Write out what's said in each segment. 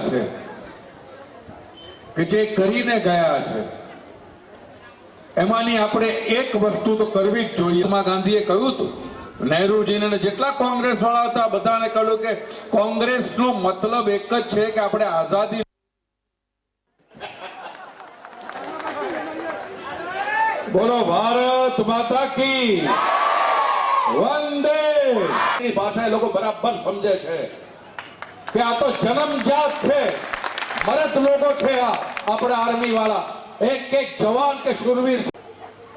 છે કે જે કરીને ગયા છે. એમાંની આપણે એક વસ્તુ તો કરવી જ જોઈએ. મહાત્મા ગાંધીએ કહ્યું હતું નહેરુજીને જેટલા કોંગ્રેસ વાળા હતા બધાને કહ્યું કે કોંગ્રેસનો મતલબ એક જ છે કે આપણે આઝાદી બોલો ભારત માતા કી. વંદે. ભાષા એ લોકો બરાબર સમજે છે. કે આ તો જન્મજાત છે. મરદ લોકો છે આ, આપણા આર્મી વાળા. એક એક જવાન કે શુરવીર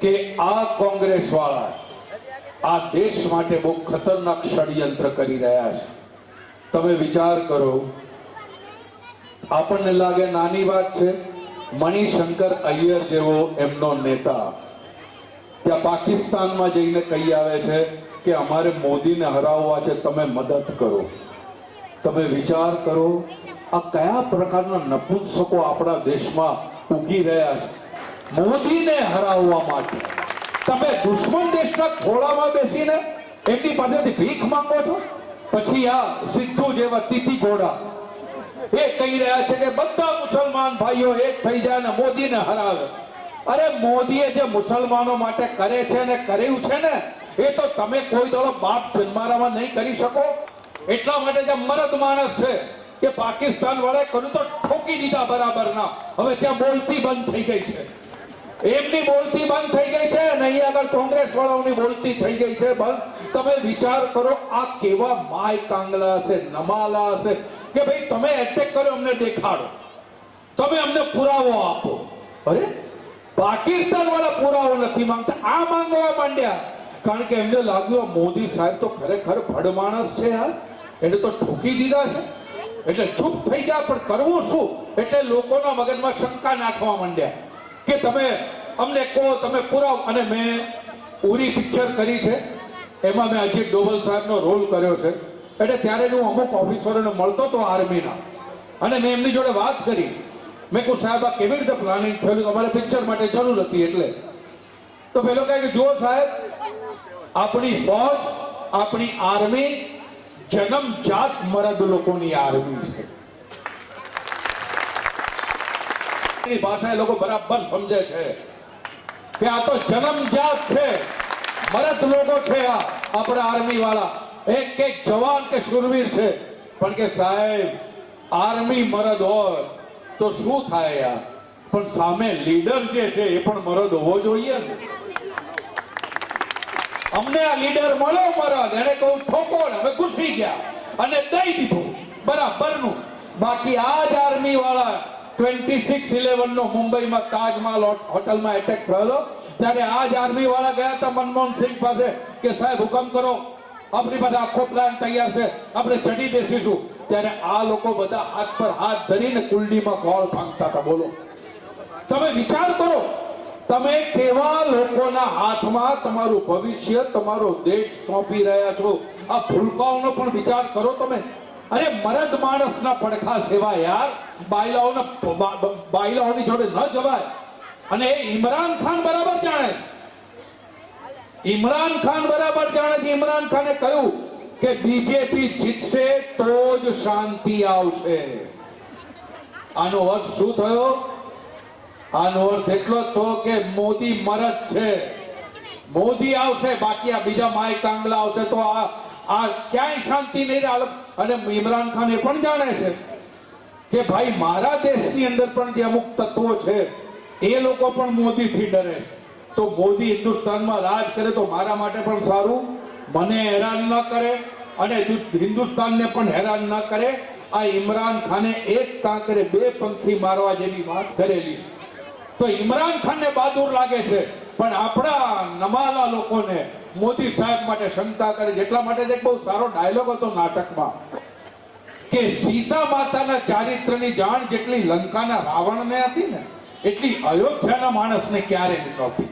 કે આ કોંગ્રેસ વાળા આ દેશ માટે બહુ ખતરનાક ષડયંત્ર કરી રહ્યા છે. તમે વિચાર કરો, આપણને લાગે નાની વાત છે, મણિશંકર અય્યર જેવો એમનો નેતા. ત્યાં પાકિસ્તાનમાં જઈને કહી આવે છે કે અમારે મોદીને હરાવવા છે, તમે મદદ કરો. તમે વિચાર કરો, આ કયા પ્રકારના નપુંસકો આપણા દેશમાં ઉગી રહ્યા છે? મોદીને હરાવવા માટે. તમે દુશ્મન દેશના ખોળામાં બેસીને એમની પાસેથી ભીખ માંગો છો? પછી આ સિદ્ધુ જેવા તીતી ઘોડા એ કહી રહ્યા છે કે બધા મુસલમાન ભાઈઓ એક થઈ જાય ને મોદીને હરાવે. અરે મોદીએ જે મુસલમાનો માટે કરે છે ને કર્યું છે ને, એ તો તમે કોઈ દળો બાપ જન્મારામાં નહીં કરી શકો. એટલા માટે જે મરદ માણસ છે કે પાકિસ્તાન વાળાએ કર્યું તો ઠોકી દીધા બરાબર ના હવે ત્યાં બોલતી બંધ થઈ ગઈ છે. એમની બોલતી બંધ થઈ ગઈ છે અને અહીંયા આગળ કોંગ્રેસ વાળાઓની બોલતી થઈ ગઈ છે બંધ. તમે વિચાર કરો, આ કેવા માય કાંગલા હશે, નમાલા હશે, કે ભાઈ તમે એટેક કર્યો, અમને દેખાડો. તમે અમને પુરાવો આપો. અરે, પાકિસ્તાન વાળા પુરાવો નથી માંગતા. આ માંગવા માંડ્યા. કારણ કે એમને લાગ્યું મોદી સાહેબ તો ખરેખર ભડ માણસ છે યાર. એને તો ઠોકી દીધા છે. એટલે ચૂપ થઈ ગયા પણ કરવું શું? એટલે લોકોના મગજમાં શંકા નાખવા માંડ્યા કે તમે, અમને કહો, તમે પુરાવ. અને મેં ઉરી પિક્ચર કરી છે. એમાં મેં અજીત ડોબલ સાહેબનો રોલ કર્યો છે. એટલે ત્યારે હું અમુક ઓફિસરોને મળતો હતો આર્મીના અને મેં એમની જોડે વાત કરી. મેં કહું સાહેબ, આ કેવી રીતે પ્લાનિંગ થયેલું? તમારે પિક્ચર માટે જરૂર હતી એટલે. તો પેલો કહે કે, જુઓ સાહેબ, આપણી ફોજ, આપણી આર્મી જન્મજાત મરદ લોકોની આર્મી છે. એની ભાષા એ લોકો બરાબર સમજે છે કે આ તો જન્મજાત છે, મરદ લોકો છે આ, આપણા આર્મી વાળા એક એક જવાન કે શુરવીર છે. પણ કે સાહેબ, આર્મી મરદ હોય તો શું થાય યાર? પણ સામે લીડર જે છે એ પણ મરદ હોવો જોઈએ ને. અમને આ લીડર મળ્યો મરદ એને કહું ઠોકો અમે ઘૂસી ગયા અને દઈ દીધું. બરાબરનું. બાકી આ જ આર્મી વાળા ટ્વેન્ટી સિક્સ ઇલેવન નો મુંબઈમાં તાજમહાલ હોટલમાં એટેક થયેલો. ત્યારે આ જ આર્મી વાળા ગયા હતા મનમોહન સિંહ પાસે કે, સાહેબ, હુકમ કરો. આપણી પાસે આખો પ્લાન તૈયાર છે. આપણે ચડી બેસીશું. ત્યારે આ લોકો બધા હાથ પર હાથ ધરીને કુંડીમાં કોલ ફાંકતા હતા. બોલો. તમે વિચાર કરો. તમે કેવા લોકોના હાથમાં તમારું ભવિષ્ય, તમારો દેશ સોંપી રહ્યા છો? આ ફૂલકાઓનો પણ વિચાર કરો તમે. અરે, મરદ માણસના પડખા સેવા યાર. બાયલાઓના બાયલાઓની જોડે ન જવાય. અને ઇમરાન ખાન બરાબર જાણે. ઇમરાન ખાન બરાબર જાણે છે. ઇમરાન ખાને કહ્યું કે બીજેપી જીતશે તો જ શાંતિ આવશે. આનો અર્થ શું થયો? આનો અર્થ એટલો થયો કે મોદી મરદ છે. મોદી આવશે, બાકી આ બીજા માય કાંગલા આવશે તો આ આ ક્યાંય શાંતિ નહીં રહે. અને ઇમરાન ખાન એ પણ જાણે છે કે ભાઈ મારા દેશની અંદર પણ જે અમુક તત્વો છે, એ લોકો પણ મોદીથી ડરે છે. તો મોદી હિન્દુસ્તાનમાં રાજ કરે તો મારા માટે પણ સારું. મને હેરાન ન કરે અને હિન્દુસ્તાનને પણ હેરાન ન કરે. આ ઇમરાન ખાને એક કાંકરે બે પંખી મારવા જેવી વાત કરેલી છે. તો ઇમરાન ખાનને બહાદુર લાગે છે. પણ આપણા નમાલા લોકોને મોદી સાહેબ માટે શંકા કરે છે. એટલા માટે એક બહુ સારો ડાયલોગ હતો નાટકમાં કે સીતા માતાના ચારિત્રની જાણ જેટલી લંકાના રાવણને હતી ને, એટલી અયોધ્યાના માણસને ક્યારેય નહોતી.